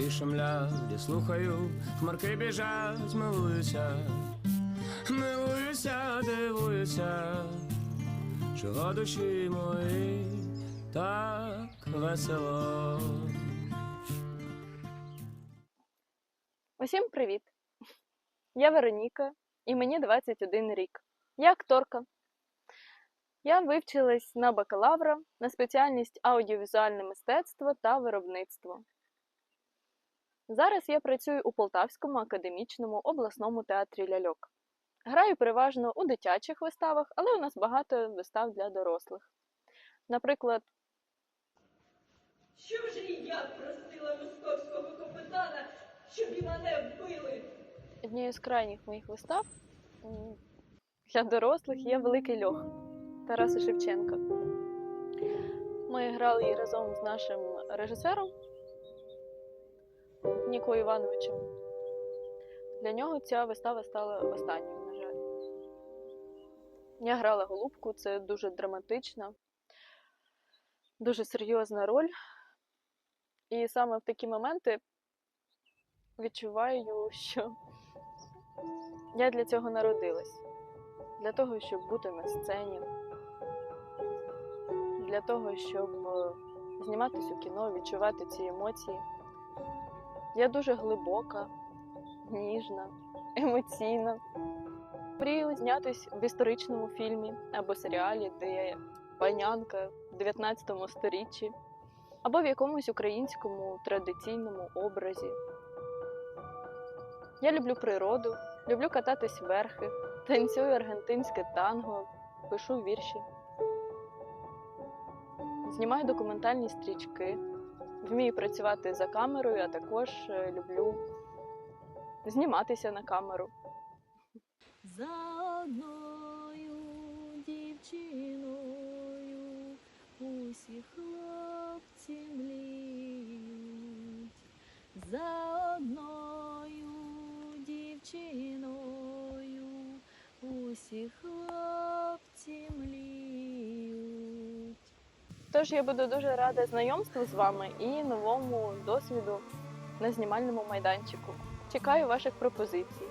шумлять, я слухаю, хмарки біжать, милуюся, милуюся, дивуюся, чого душі мої так весело. Усім привіт! Я Вероніка, і мені 21 рік. Я акторка. Я вивчилась на бакалавра на спеціальність аудіовізуальне мистецтво та виробництво. Зараз я працюю у Полтавському академічному обласному театрі ляльок. Граю переважно у дитячих виставах, але у нас багато вистав для дорослих. Наприклад, Що вже і я просила московського капітана, щоб і мене вбили? Однією з крайніх моїх вистав для дорослих є Великий льох Тараса Шевченка. Ми грали її разом з нашим режисером Нікою Івановичем. Для нього ця вистава стала останньою, на жаль. Я грала голубку, це дуже драматична, дуже серйозна роль. І саме в такі моменти відчуваю, що я для цього народилась. Для того, щоб бути на сцені, для того, щоб е, зніматись у кіно, відчувати ці емоції. Я дуже глибока, ніжна, емоційна. Мрію знятись в історичному фільмі або серіалі, де панянка в 19 сторіччі, або в якомусь українському традиційному образі. Я люблю природу, люблю кататись верхи, танцюю аргентинське танго, пишу вірші. Знімаю документальні стрічки, вмію працювати за камерою, а також е, люблю зніматися на камеру. За одною дівчиною усі хлопці мліють, за одною дівчиною усі хлопці Тож я буду дуже рада знайомству з вами і новому досвіду на знімальному майданчику. Чекаю ваших пропозицій.